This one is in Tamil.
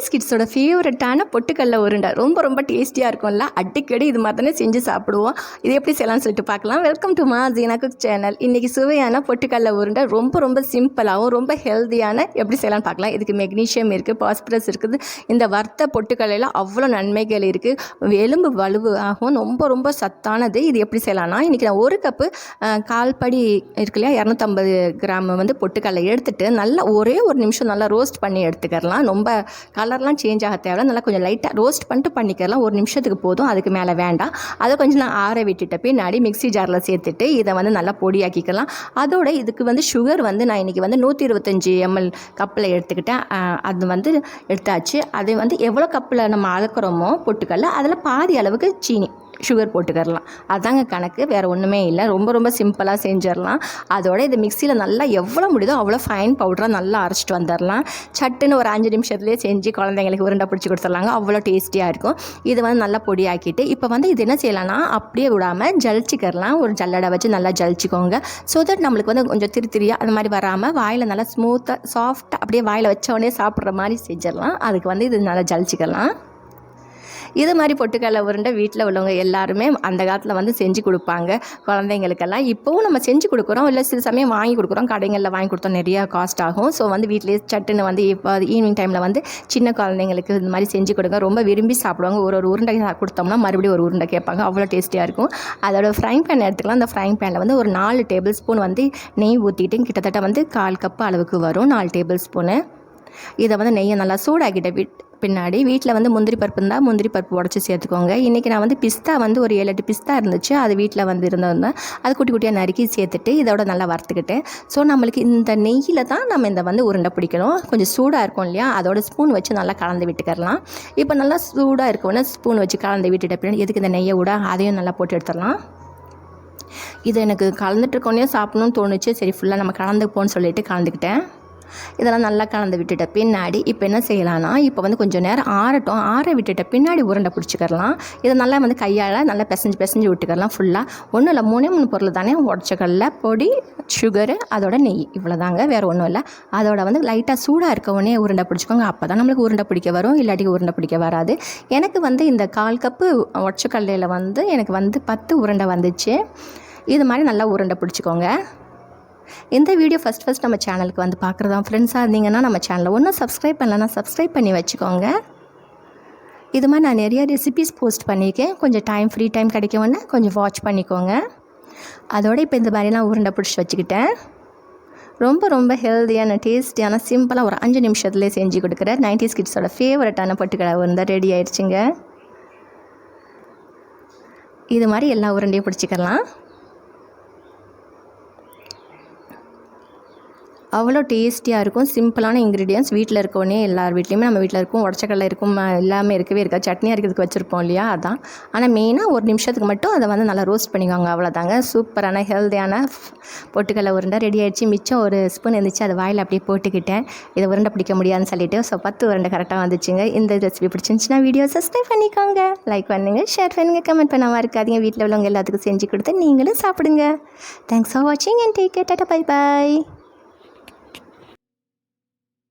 சைனீஸ் கிட்ஸோட ஃபேவரட்டான பொட்டுக்கல்ல உருண்டை. ரொம்ப ரொம்ப டேஸ்டியாக இருக்கும்ல. அடிக்கடி இது மாதிரி தானே செஞ்சு சாப்பிடுவோம். இது எப்படி செய்யலாம்னு சொல்லிட்டு பார்க்கலாம். வெல்கம் டு மா ஜீனா குக் சேனல் இன்றைக்கி சுவையான பொட்டுக்கல்ல உருண்டை ரொம்ப ரொம்ப சிம்பிளாகவும் ரொம்ப ஹெல்த்தியான எப்படி செய்யலாம்னு பார்க்கலாம். இதுக்கு மெக்னீஷியம் இருக்குது பாஸ்பரஸ் இருக்குது. இந்த வறுத்த பொட்டுக்கடலையில் அவ்வளோ நன்மைகள் இருக்குது எலும்பு வலுவு ஆகும் ரொம்ப ரொம்ப சத்தானது. இது எப்படி செய்யலாம்னா இன்றைக்கி நான் ஒரு கப்பு கால்படி இருக்கு இல்லையா? இரநூத்தம்பது கிராம் வந்து பொட்டுக்கடலை எடுத்துகிட்டு நல்லா ஒரே ஒரு நிமிஷம் நல்லா ரோஸ்ட் பண்ணி எடுத்துக்கலாம் ரொம்ப கலர்லாம் சேஞ்ச் ஆக தேவை நல்லா கொஞ்சம் லைட்டாக ரோஸ்ட் பண்ணிட்டு பண்ணிக்கலாம் ஒரு நிமிஷத்துக்கு போதும். அதுக்கு மேலே வேண்டாம். அதை கொஞ்சம் நான் ஆற விட்டுட்ட பின்னாடி மிக்ஸி ஜாரில் சேர்த்துட்டு இதை வந்து நல்லா பொடியாக்கிக்கலாம். அதோட இதுக்கு வந்து சுகர் வந்து நான் இன்றைக்கி வந்து நூற்றி இருபத்தஞ்சி எம்எல் கப்பில் எடுத்துக்கிட்டேன். அது வந்து எடுத்தாச்சு. அது வந்து எவ்வளோ கப்பில் நம்ம அளக்குறோமோ பொட்டுக்கல்ல அதில் பாதி அளவுக்கு சீனி. சுகர் போட்டுக்கரலாம் அதாங்க கணக்கு வேறு ஒன்றுமே இல்லை. ரொம்ப ரொம்ப சிம்பிளாக செஞ்சிடலாம் அதோட இது மிக்சியில் நல்லா எவ்வளோ முடியுதோ அவ்வளோ ஃபைன் பவுடராக நல்லா அரைச்சிட்டு வந்துடலாம் சட்டுன்னு ஒரு அஞ்சு நிமிஷத்துலேயே செஞ்சு குழந்தைங்களுக்கு உருண்டை பிடிச்சி கொடுத்துடலாங்க அவ்வளோ டேஸ்டியாக இருக்கும். இது வந்து நல்லா பொடியாக்கிட்டு இப்போ வந்து இது என்ன செய்யலாம்னா அப்படியே விடாமல் ஜலிச்சிக்கிறலாம். ஒரு ஜல்லடை வச்சு நல்லா ஜலிச்சிக்கோங்க. ஸோ தட் நம்மளுக்கு வந்து கொஞ்சம் திரு திரியாக அந்த மாதிரி வராமல் வாயில் நல்லா ஸ்மூத்தாக சாஃப்டாக அப்படியே வாயில் வச்ச உடனே சாப்பிட்ற மாதிரி செஞ்சிடலாம் அதுக்கு வந்து இது நல்லா ஜலிச்சிக்கலாம் இது மாதிரி பொட்டுக்கடலை உருண்டை வீட்டில் உள்ளவங்க எல்லாருமே அந்த காலத்தில் வந்து செஞ்சு கொடுப்பாங்க. குழந்தைங்களுக்கெல்லாம் இப்போவும் நம்ம செஞ்சு கொடுக்குறோம். இல்லை சில சமயம் வாங்கி கொடுக்குறோம். கடைகளில் வாங்கி கொடுத்தோம் நிறையா காஸ்ட் ஆகும். ஸோ வந்து வீட்டிலேயே சட்டுன்னு வந்து இப்போ ஈவினிங் டைமில் வந்து சின்ன குழந்தைங்களுக்கு இந்த மாதிரி செஞ்சு கொடுங்க. ரொம்ப விரும்பி சாப்பிடுவாங்க. ஒரு ஒரு உருண்டை கொடுத்தோம்னா மறுபடியும் ஒரு உருண்டை கேட்பாங்க. அவ்வளோ டேஸ்டியாக இருக்கும். அதோட ஃப்ரைங் பேன் எடுத்துக்கலாம். அந்த ஃப்ரைங் பேனில் வந்து ஒரு நாலு டேபிள் ஸ்பூன் வந்து நெய் ஊற்றிட்டு கிட்டத்தட்ட வந்து கால் கப் அளவுக்கு வரும். நாலு டேபிள் ஸ்பூனு இதை வந்து நெய்யை நல்லா சூடாக்கிட்ட விட் பின்னாடி வீட்டில் வந்து முந்திரி பருப்பு இருந்தால் முந்திரி பருப்பு உடச்சி சேர்த்துக்கோங்க. இன்றைக்கி நான் வந்து பிஸ்தா வந்து ஒரு ஏழு எட்டு பிஸ்தா இருந்துச்சு. அது வீட்டில் வந்து இருந்தது அது குட்டி குட்டியாக நறுக்கி சேர்த்துட்டு இதோட நல்லா வறுத்துக்கிட்டேன். ஸோ நம்மளுக்கு இந்த நெய்யில் தான் நம்ம இந்த வந்து உருண்டை பிடிக்கணும். கொஞ்சம் சூடாக இருக்கும் இல்லையா? அதோட ஸ்பூன் வச்சு நல்லா கலந்து விட்டுக்கரலாம் இப்போ நல்லா சூடாக இருக்கோன்னா ஸ்பூன் வச்சு கலந்து விட்டுட்ட பின்னாடி எதுக்கு இந்த நெய்யை விட? அதையும் நல்லா போட்டு எடுத்துடலாம். இது எனக்கு கலந்துட்டு இருக்கோன்னே சாப்பிடணும்னு தோணுச்சு. சரி ஃபுல்லாக நம்ம கலந்துப்போன்னு சொல்லிட்டு கலந்துக்கிட்டேன். இதெல்லாம் நல்லா கலந்து விட்டுட்ட. பின்னாடி இப்போ என்ன செய்யலாம்னா இப்போ வந்து கொஞ்சம் நேரம் ஆறட்டும். ஆற விட்டுட்ட. பின்னாடி உருண்டை பிடிச்சிக்கிறலாம். இதை நல்லா வந்து கையால் நல்லா பிசைஞ்சு பிசைஞ்சு விட்டுக்கலாம் ஃபுல்லாக ஒன்றும் இல்லை மூணே மூணு பொருள் தானே உடச்சக்கல்ல பொடி சுகரு அதோட நெய். இவ்வளோதாங்க வேறு ஒன்றும் இல்லை. அதோட வந்து லைட்டாக சூடாக இருக்க உடனே உருண்டை பிடிச்சிக்கோங்க. அப்போ தான் நம்மளுக்கு உருண்டை பிடிக்க வரும். இல்லாட்டி உருண்டை பிடிக்க வராது. எனக்கு வந்து இந்த கால் கப்பு உடச்சக்கல்லையில் வந்து எனக்கு வந்து பத்து உருண்டை வந்துச்சு. இது மாதிரி நல்லா உருண்டை பிடிச்சிக்கோங்க. இந்த வீடியோ ஃபஸ்ட் ஃபஸ்ட் நம்ம சேனலுக்கு வந்து பார்க்குறதா ஃப்ரெண்ட்ஸாக இருந்தீங்கன்னா நம்ம சேனலை ஒன்றும் சப்ஸ்கிரைப் பண்ணலன்னா சப்ஸ்கிரைப் பண்ணி வச்சுக்கோங்க. இது மாதிரி நான் நிறைய ரெசிபிஸ் போஸ்ட் பண்ணியிருக்கேன். கொஞ்சம் டைம் ஃப்ரீ டைம் கிடைக்கவுன்னா கொஞ்சம் வாட்ச் பண்ணிக்கோங்க. அதோட இப்போ இந்த மாதிரி நான் உருண்டை பிடிச்சி வச்சுக்கிட்டேன். ரொம்ப ரொம்ப ஹெல்த்தியான டேஸ்டியான சிம்பிளாக ஒரு அஞ்சு நிமிஷத்துலேயே செஞ்சு கொடுக்குற நைன்டிஸ் கிட்ஸோட ஃபேவரட்டான பொட்டுக்கடை உருண்டை ரெடி ஆயிடுச்சுங்க இது மாதிரி எல்லா உருண்டையும் பிடிச்சிக்கலாம். அவ்வளோ டேஸ்டியாக இருக்கும். சிம்பிளான இன்க்ரீடியன்ஸ் வீட்டில் இருக்கோன்னே எல்லார் வீட்லேயுமே நம்ம வீட்டில் இருக்கும். உடச்சக்கடலை இருக்கும் எல்லாமே இருக்கவே இருக்கா சட்னி அரைக்கிறதுக்கு வச்சுருப்போம் இல்லையா? அதான். ஆனால் மெயினாக ஒரு நிமிஷத்துக்கு மட்டும் அதை வந்து நல்லா ரோஸ்ட் பண்ணிக்கோங்க. அவ்வளோதாங்க சூப்பரான ஹெல்த்தியான பொட்டுக்கடலை உருண்டை ரெடி ஆகிடுச்சு மிச்சம் ஒரு ஸ்பூன் இருந்துச்சு. அதை வாயில் அப்படியே போட்டுக்கிட்டேன். இதை உருண்டை பிடிக்க முடியாதுன்னு சொல்லிட்டு. ஸோ பத்து உருண்டை கரெக்டாக வந்துச்சுங்க. இந்த ரெசிபி பிடிச்சிருந்துச்சுன்னா வீடியோ சப்ஸ்கிரைப் பண்ணிக்கோங்க. லைக் பண்ணுங்கள் ஷேர் பண்ணுங்கள் கமெண்ட் பண்ணாமல் இருக்காதீங்க. வீட்டில் உள்ளவங்க எல்லாத்துக்கும் செஞ்சு கொடுத்து நீங்களும் சாப்பிடுங்க. தேங்க்ஸ் ஃபார் வாட்சிங் அண்ட் டேக் கேட்டாட்டா பை பாய்